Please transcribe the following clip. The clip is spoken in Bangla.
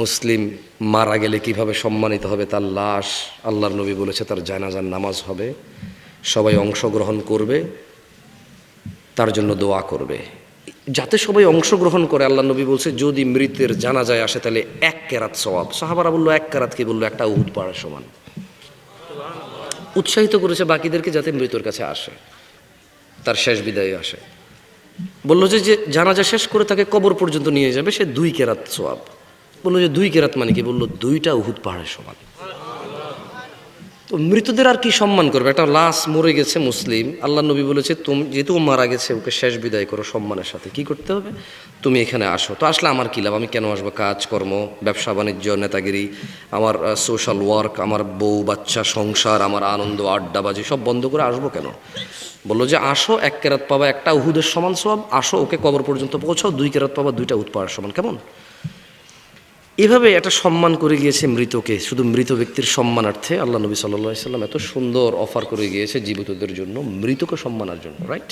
মুসলিম মারা গেলে কীভাবে সম্মানিত হবে তার লাশ আল্লাহর নবী বলেছে, তার জানাজার নামাজ হবে। সবাই অংশগ্রহণ করবে, তার জন্য দোয়া করবে। যাতে সবাই অংশগ্রহণ করে আল্লাহ নবী বলছে, যদি মৃতের জানাজায় আসে তাহলে এক কেরাত সওয়াব। সাহাবারা বলল, এক কেরাত কি বলল? একটা উহুদ পাড়ার সমান। উৎসাহিত করেছে বাকিদেরকে যাতে মৃতর কাছে আসে, তার শেষ বিদায় আসে। বলল যে জানাজা শেষ করে তাকে কবর পর্যন্ত নিয়ে যাবে, সে দুই কেরাত সোয়াব বলল যে দুই কেরাত মানে কি? বলল, দুইটা উহুদ পাহাড়ের সমান। তো মৃতদের আর কি সম্মান করবে? একটা লাশ মরে গেছে মুসলিম। আল্লাহ নবী বলেছে, তুমি, যেহেতু মারা গেছে, ওকে শেষ বিদায় করো সম্মানের সাথে। কি করতে হবে? তুমি এখানে আসো। তো আসলে আমার কী লাভ? আমি কেন আসব? কাজকর্ম ব্যবসা, বাণিজ্য, নেতাগিরি, আমার সোশ্যাল ওয়ার্ক আমার বউ, বাচ্চা, সংসার, আমার আনন্দ আড্ডাবাজি সব বন্ধ করে আসব কেন? বলল যে, আসো, এক কেরাত পাবা, একটা উহুদের সমান সব আসো, ওকে কবর পর্যন্ত পৌঁছাও। দুই কেরাত পাবা, দুইটা পাওয়ার সমান। কেমন? এভাবে একটা সম্মান করে গিয়েছে মৃতকে, শুধু মৃত ব্যক্তির সম্মানার্থে আল্লাহ নবী সাল্লাহ সাল্লাম এত সুন্দর অফার করে গিয়েছে জীবিতদের জন্য মৃতকে সম্মানের জন্য রাইট